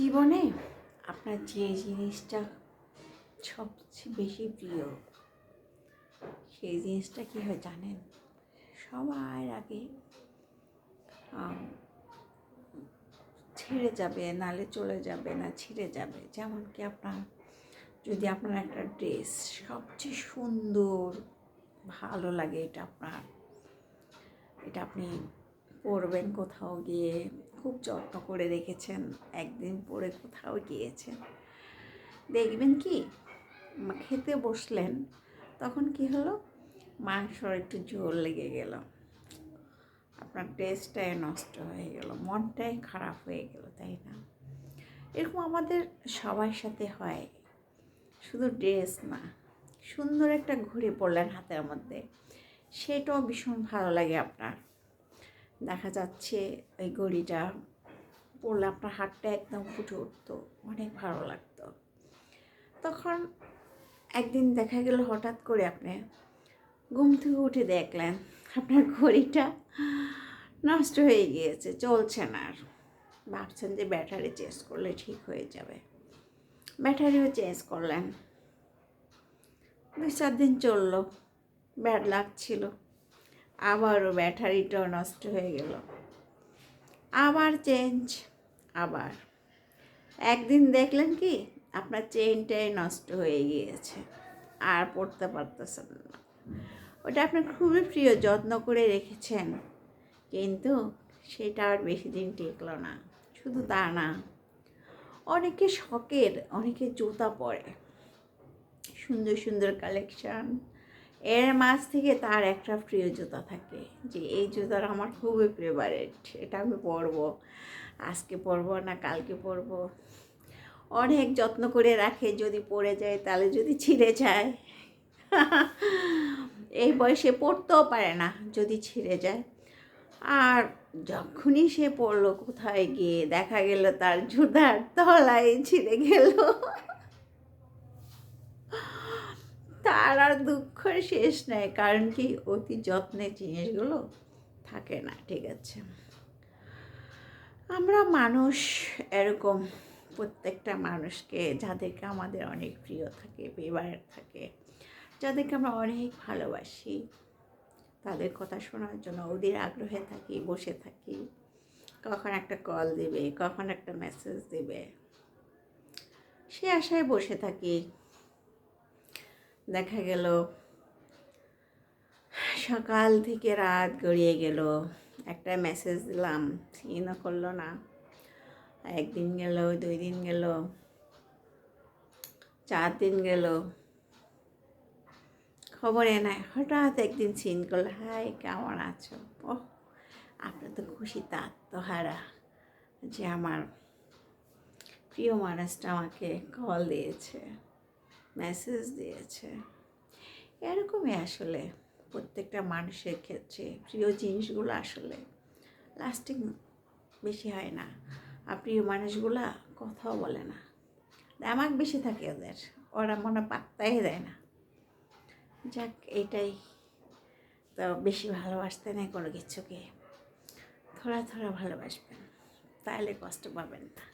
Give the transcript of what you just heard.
জীবনে আপনার যে জিনিসটা সবচেয়ে বেশি প্রিয়, সেই জিনিসটা কী হয় জানেন? সবার আগে ছেড়ে যাবে, নালে চলে যাবে না, ছিঁড়ে যাবে। যেমন কি আপনার, যদি আপনার একটা ড্রেস সবচেয়ে সুন্দর, ভালো লাগে এটা আপনার, এটা আপনি পরবেন কোথাও গিয়ে। খুব যত্ন করে রেখেছেন একদিন পরে কোথাও গিয়েছেন। দেখবেন কি খেতে বসলেন, তখন কি হলো? মাংসর একটু ঝোল লেগে গেল। আপনার টেস্টটাই নষ্ট হয়ে গেল, মনটাই খারাপ হয়ে গেল, তাই না? এরকম আমাদের সবার সাথে হয়। শুধু ড্রেস না, সুন্দর একটা ঘড়ি পড়লেন হাতের মধ্যে। সেটাও ভীষণ ভালো লাগে আপনার। দেখা যাচ্ছে ওই ঘড়িটা পরলে আপনার হাতটা একদম ফুটে উঠতো, অনেক ভালো লাগতো। তখন একদিন দেখা গেল হঠাৎ করে আপনি ঘুম থেকে উঠে দেখলেন আপনার ঘড়িটা নষ্ট হয়ে গিয়েছে, চলছে না আর। ভাবছেন যে ব্যাটারি চেঞ্জ করলে ঠিক হয়ে যাবে। ব্যাটারিও চেঞ্জ করলেন। দুই চার দিন চলল, ব্যাড লাগছিল। আবারও ব্যাটারিটাও নষ্ট হয়ে গেল। আবার চেঞ্জ আবার। একদিন দেখলেন কি, আপনার চেনটাই নষ্ট হয়ে গিয়েছে, আর পড়তে পারতেছেন না। ওটা আপনার খুবই প্রিয়, যত্ন করে রেখেছেন। কিন্তু সেটা আর বেশি দিন টিকলো না, শুধু তা না, অনেকে শখের, অনেকে জুতা পরে। সুন্দর সুন্দর কালেকশন এর মাঝ থেকে তার একটা প্রিয় জুতা থাকে। যে এই জুতার আমার খুবই ফেভারেট এটা আমি পরবো। আজকে পরবো না কালকে পরবো। অনেক যত্ন করে রাখে, যদি পড়ে যায় তাহলে যদি ছিঁড়ে যায়। এই বয়সে পড়তেও পারে না যদি ছিঁড়ে যায়। আর যখনই সে পড়ল কোথায় গিয়ে দেখা গেল তার জুতার তলায় ছিঁড়ে গেল। তার আর দুঃখের শেষ নেই, কারণ কি অতি যত্নের জিনিসগুলো থাকে না, ঠিক আছে? আমরা মানুষ এরকম প্রত্যেকটা মানুষকে যাদেরকে আমাদের অনেক প্রিয় থাকে ফেভারেট থাকে, যাদেরকে আমরা অনেক ভালোবাসি, তাদের কথা শোনার জন্য ওদের আগ্রহে থাকি, বসে থাকি, কখন একটা কল দেবে, কখন একটা মেসেজ দেবে, সে আশায় বসে থাকি দেখা গেল। সকাল থেকে রাত গড়িয়ে গেল। একটা মেসেজ দিলাম সিনও করল না। একদিন গেল, দুই দিন গেল, চার দিন গেল। খবরে নাই। হঠাৎ একদিন সিন করল হাই কেমন আছো? ও আপনার তো খুশিতে আত্মহারা। যে আমার প্রিয় মানুষটা আমাকে কল দিয়েছে। মেসেজ দিয়েছে। এরকমই আসলে প্রত্যেকটা মানুষের ক্ষেত্রে। প্রিয় জিনিসগুলো আসলে লাস্টিং বেশি হয় না। আর প্রিয় মানুষগুলা কথাও বলে না। দামাক বেশি থাকে ওদের। ওরা মনে পাত্তাই দেয় না। যাক, এটাই তো বেশি ভালোবাসতে নেই কোনো কিছুকে। থোড়া থোড়া ভালোবাসবেন। তাহলে কষ্ট পাবেন না।